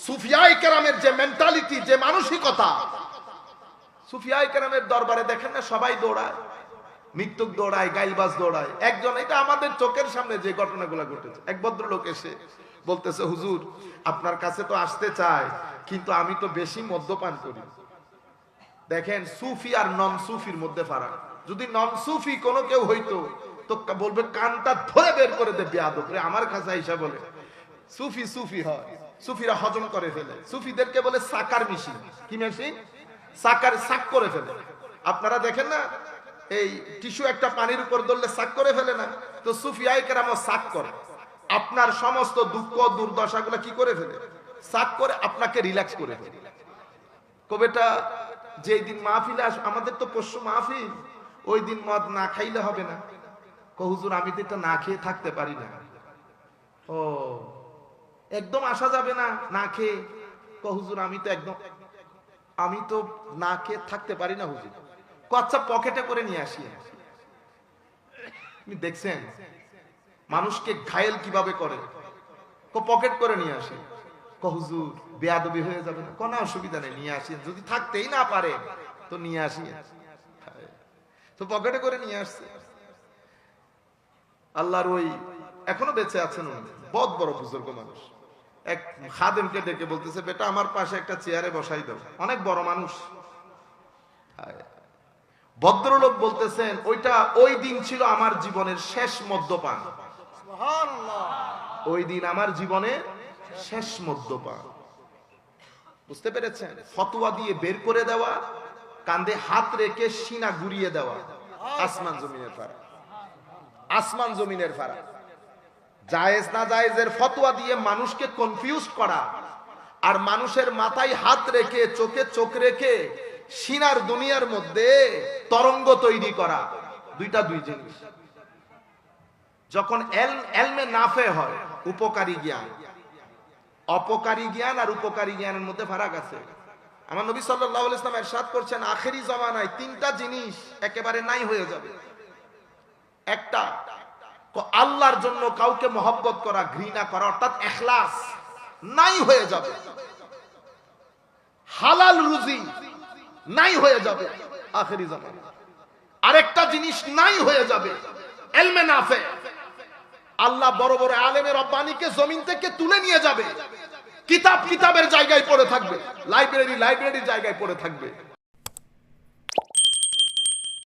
সুফিয়াই কেরামের যে মেন্টালিটি যে মানসিকতা, সুফিয়াই কেরামের দরবারে দেখেন না, সবাই দৌড়ায়, মৃত্যুক দৌড়ায় গাইলবাস দৌড়ায়। একজন, এটা আমাদের চোখের সামনে যে ঘটনাগুলো ঘটেছে। এক ভদ্রলোক এসে বলতেছে, হুজুর, আপনার কাছে তো আসতে চায় কিন্তু আমি তো বেশি মদ্যপান করি। দেখেন, সুফি আর নন সুফির মধ্যে ফারাক। যদি নন সুফি কোনো কেউ হইতো, তো বলবে, কানটা ধরে বের করে দেবে বেয়াদব। রে, আমার কাছে আইসা বলে। সুফি সুফি হয়। সুফিরা হজম করে ফেলে। সুফিদেরকে বলে সাকার মেশিন। কি মেশিন? সাকার সাক করে ফেলে। আপনারা দেখেন না? এই টিস্যু একটা পানির উপর ধরলে সাক করে ফেলে না। তো সুফিয়াই কেরাম সাক করে। আপনার সমস্ত দুঃখ, দুর্দশাগুলো কি করে ফেলে? সাক করে আপনাকে রিল্যাক্স করে ফেলে। কবেটা যে দিন মাহফিলে আস আমাদের তো পশু মাহফিল। ওই দিন মদ না খাইলে হবে না। কহুজুর আমি তো এটা না খেয়ে থাকতে পারি না। ও। একদম আসা যাবে না না খেয়ে। কহুজুর আমি তো একদম আমি তো না খেয়ে থাকতে পারি না, হুজুর। কচ্ছা পকেটে করে নিয়ে আসি। দেখছেন? মানুষকে ঘায়েল কীভাবে করে? পকেট করে নিয়ে আসে। কহুজুর বেয়াদবি হয়ে যাবে না? কোনো অসুবিধা নেই, নিয়ে আসি। যদি থাকতেই না পারে, তো নিয়ে আসি। তো পকেটে করে নিয়ে আসছে। আল্লাহর ওই এখনও বেঁচে আছেন বদ বড় বুজুর্গ মানুষ। এক খাদেমকে ডেকে বলতেছে বেটা আমার পাশে একটা চেয়ারে বসাই দাও। অনেক বড় মানুষ। ভদ্রলোক বলতেছেন ওইটা ওই দিন ছিল আমার জীবনের শেষ মদ্যপান। ওই দিন আমার জীবনে শেষ মদ্যপান। বুঝতে পেরেছেন? ফতোয়া দিয়ে বের করে দেওয়া কান্দে হাত রেখে সিনা গুড়িয়ে দেওয়া। আসমান জমিনের ফারাক। আসমান জমিনের ফারাক। জায়েজ না জায়েজের ফতোয়া দিয়ে মানুষকে কনফিউজ করা। আর মানুষের মাথায় হাত রেখে, চোখে চোখ রেখে সিনার দুনিয়ার মধ্যে তরঙ্গ তৈরি করা। দুইটা দুই জিনিস। যখন এলমে নাফে হয়, উপকারী জ্ঞান। অপকারী জ্ঞান আর উপকারী জ্ঞানের মধ্যে ফারাক আছে। আমার নবী আলাইহি ইসলাম এরশাদ করছেন, আখেরি জমানায় তিনটা জিনিস একেবারে নাই হয়ে যাবে। একটা ক- আল্লাহর জন্য কাউকে মহব্বত করা, ঘৃণা করা, অর্থাৎ এখলাস নাই হয়ে যাবে। হালাল রুজি নাই হয়ে যাবে আখেরি জমানা আরেকটা জিনিস নাই হয়ে যাবে, এলমে নাফে। আল্লাহ বড় বড় আলেমের রব্বানিকে জমিন থেকে তুলে নিয়ে যাবে। কিতাব কিতাবের জায়গায় পড়ে থাকবে, লাইব্রেরি লাইব্রেরির জায়গায় পড়ে থাকবে।